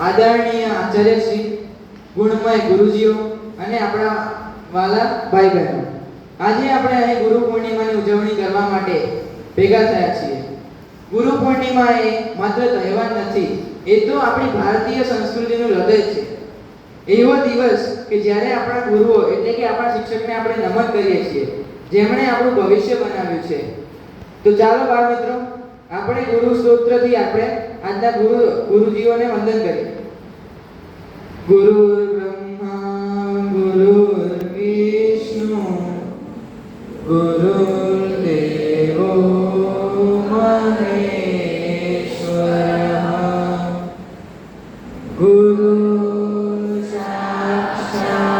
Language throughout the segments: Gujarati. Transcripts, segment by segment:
આદરણીય આચાર્ય ગુણમય ગુરુજીઓ અને આપણા વાલા ભાઈ બહેનો આજે આપણે અહીં ગુરુ પૂર્ણિમાની ઉજવણી કરવા માટે ભેગા થયા છીએ. ગુરુ પૂર્ણિમા એ માત્ર તહેવાર નથી, એ તો આપણી ભારતીય સંસ્કૃતિનું હૃદય છે. એવો દિવસ કે જ્યારે આપણા ગુરુઓ, એટલે કે આપણા શિક્ષકને આપણે નમન કરીએ છીએ, જેમણે આપણું ભવિષ્ય બનાવ્યું છે. તો ચાલો બાળ મિત્રો, આપણે ગુરુ સ્ત્રોત્રથી આપણે આજના ગુરુ ગુરુજીઓને વંદન કરીએ ગુરુ બ્રહ્મા ગુરુ વિષ્ણુ ગુરુ દેવો મહેશ્વર ગુરુ સાક્ષાત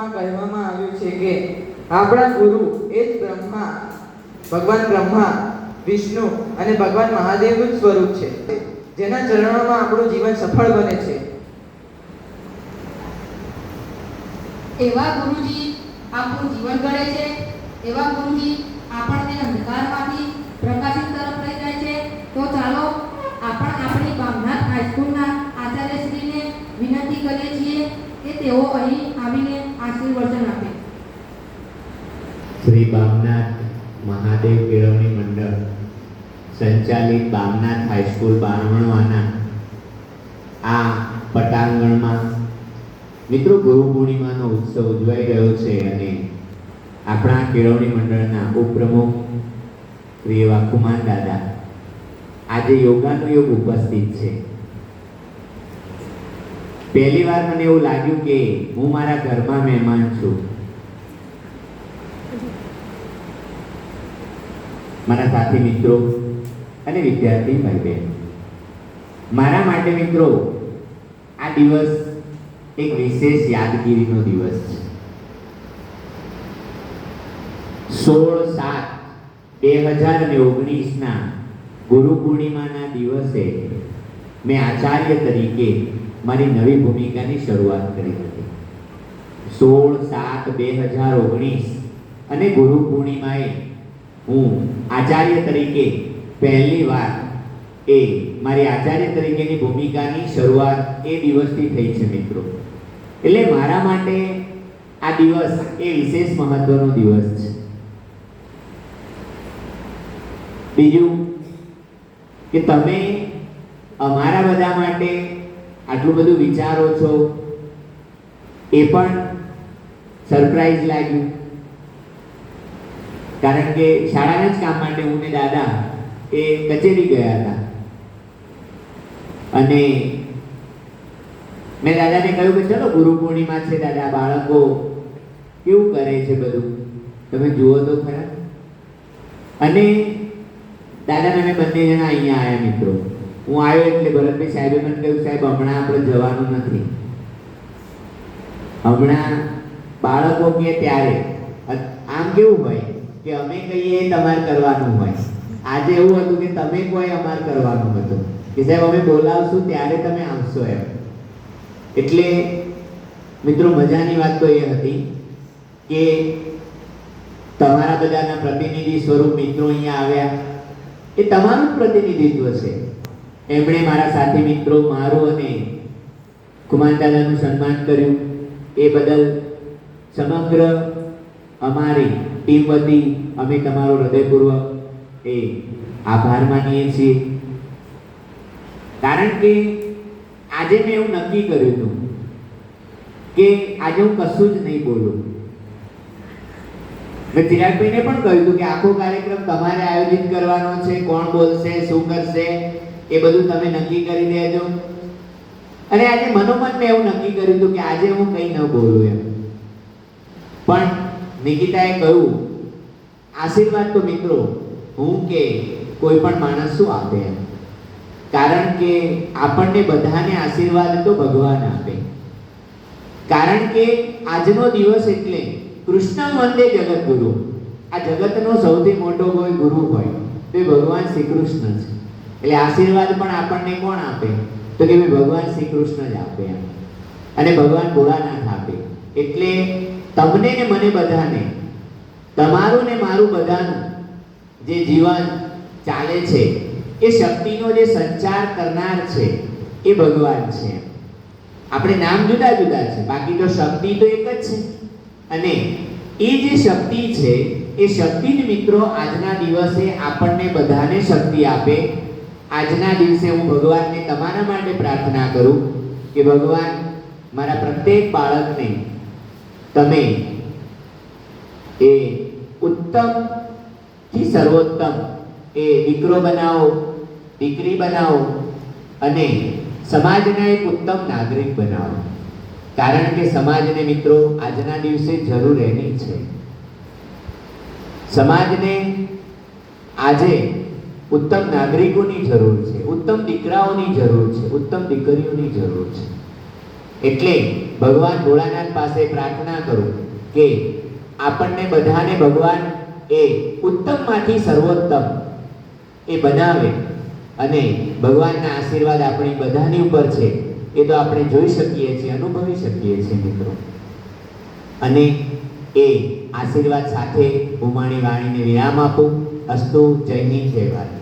શ્લોકમાં કહેવામાં આવ્યું છે કે આપણા ગુરુ એ જ બ્રહ્મા, ભગવાન બ્રહ્મા, વિષ્ણુ અને ભગવાન મહાદેવનું સ્વરૂપ છે. જેના ચરણોમાં આપણું જીવન સફળ બને છે. એવા ગુરુજી આપણું જીવન ઘડે છે, એવા ગુરુજી આપણને અંધકારમાંથી પ્રકાશિત તરફ લઈ જાય છે. તો ચાલો આપણ, આપણી ભાવનાથ હાઈસ્કૂલના આચાર્યશ્રીને વિનંતી કરીએ છીએ કે તેઓ અહીં આવીને આશીર્વચન આપે શ્રી બામનાથ મહાદેવ કેળવણી મંડળ, સંચાલિત બામનાથ હાઈસ્કૂલ બારવણવાના આ પટાંગણમાં મિત્રો ગુરુ પૂર્ણિમાનો ઉત્સવ ઉજવાઈ રહ્યો છે અને આપણા કેળવણી મંડળના ઉપપ્રમુખ શ્રી એવા કુમાર દાદા આજે યોગાનુયોગ ઉપસ્થિત છે. પહેલી વાર મને એવું લાગ્યું કે હું મારા ઘરમાં મહેમાન છું. મારા સાથી મિત્રો અને વિદ્યાર્થી ભાઈ બહેન મારા માટે મિત્રો, આ દિવસ એક વિશેષ યાદગીરીનો દિવસ છે. સોળ સાત બે હજાર અને ઓગણીસના ગુરુ પૂર્ણિમાના દિવસે મેં આચાર્ય તરીકે મારી નવી ભૂમિકાની શરૂઆત કરી હતી. સોળ સાત બે હજાર ઓગણીસ અને ગુરુ પૂર્ણિમાએ હું આચાર્ય તરીકે પહેલી વાર એ મારી આચાર્ય તરીકેની ભૂમિકાની શરૂઆત એ દિવસથી થઈ છે મિત્રો. એટલે મારા માટે આ દિવસ એ વિશેષ મહત્વનો દિવસ છે. બીજું કે તમે અમારા બધા માટે આટલું બધું વિચારો છો એ પણ સરપ્રાઈઝ લાગ્યું. કારણ કે શાળાના જ કામ માટે હું ને દાદા એ કચેરી ગયા હતા. અને મેં દાદાને કહ્યું કે ચલો ગુરુ પૂર્ણિમા છે દાદા, બાળકો કેવું કરે છે બધું? તમે જુઓ તો ખરા. અને દાદા અને બંને જણા અહીંયા આવ્યા મિત્રો. હું આવ્યો એટલે ભરતભાઈ સાહેબે મને કહ્યું, સાહેબ, હમણાં આપણે જવાનું નથી. હમણાં બાળકો કે ત્યારે? આમ કેવું હોય? કે અમે કહીએ તમારે કરવાનું હોય. આજે એવું હતું કે તમે કોઈ અમારે કરવાનું હતું. કે સાહેબ, અમે બોલાવશું ત્યારે તમે આવશો એમ. એટલે મિત્રો, મજાની વાત તો એ હતી કે તમારા બધાના પ્રતિનિધિ સ્વરૂપ મિત્રો અહીંયા આવ્યા. એ તમારું પ્રતિનિધિત્વ છે. એમણે મારા સાથી મિત્રો મારું અને કુમાર દાદાનું સન્માન કર્યું. એ બદલ સમગ્ર અમારી ટીમ વતી અમે તમારો હૃદયપૂર્વક એ આભાર માનીએ છીએ. કારણ કે આજે મેં એવું નક્કી કર્યું હતું કે આજે હું કશું જ નહીં બોલું. મેં ચિરાગભાઈને પણ કહ્યું હતું કે આખો કાર્યક્રમ તમારે આયોજિત કરવાનો છે, કોણ બોલશે, શું કરશે, એ બધું તમે નક્કી કરી દેજો. અને આજે મનોમન મેં એવું નક્કી કર્યું હતું કે આજે હું કંઈ ન બોલું એમ. પણ નિકિતાએ કહ્યું, આશીર્વાદ તો મિત્રો, હું કે કોઈ પણ માણસ શું આપે કારણ કે આપણને બધાને આશીર્વાદ તો ભગવાન આપે. કારણ કે આજનો દિવસ એટલે કૃષ્ણ વંદે જગતગુરુ આ જગતનો સૌથી મોટો કોઈ ગુરુ હોય તો એ ભગવાન શ્રી કૃષ્ણ છે. એટલે આશીર્વાદ પણ આપણને કોણ આપે? તો કે ભાઈ ભગવાન શ્રી કૃષ્ણ જ આપે અને ભગવાન ભોળાનાથ આપે. એટલે તમને ને મને બધાને, તમારું ને મારું બધાનું જે જીવન ચાલે છે, એ શક્તિનો જે સંચાર કરનાર છે, એ ભગવાન છે. આપણે નામ જુદા જુદા છે, બાકી તો શક્તિ તો એક જ છે. અને એ જે શક્તિ છે, એ શક્તિ જ મિત્રો આજના દિવસે આપણને બધાને શક્તિ આપે. આજના દિવસે હું ભગવાનને તમારા માટે પ્રાર્થના કરું કે ભગવાન, મારા પ્રત્યેક બાળકને તમે એ ઉત્તમથી સર્વોત્તમ એ દીકરો બનાવો, દીકરી બનાવો અને સમાજના એક ઉત્તમ નાગરિક બનાવો. કારણ કે સમાજને મિત્રો આજના દિવસે જરૂર એની છે. સમાજને આજે ઉત્તમ નાગરિકોની જરૂર છે, ઉત્તમ દીકરાઓની જરૂર છે, ઉત્તમ દીકરીઓની જરૂર છે. એટલે ભગવાન ભોળાનાથ પાસે પ્રાર્થના કરું કે આપણને બધાને ભગવાન એ ઉત્તમમાંથી સર્વોત્તમ એ બનાવે અને ભગવાનના આશીર્વાદ આપણી બધાની ઉપર છે. એ તો આપણે જોઈ શકીએ છીએ, અનુભવી શકીએ છીએ મિત્રો. અને એ આશીર્વાદ સાથે ઉમાણી વાણીને વિરામ આપું. અસ્તુ જયની જય ભારત.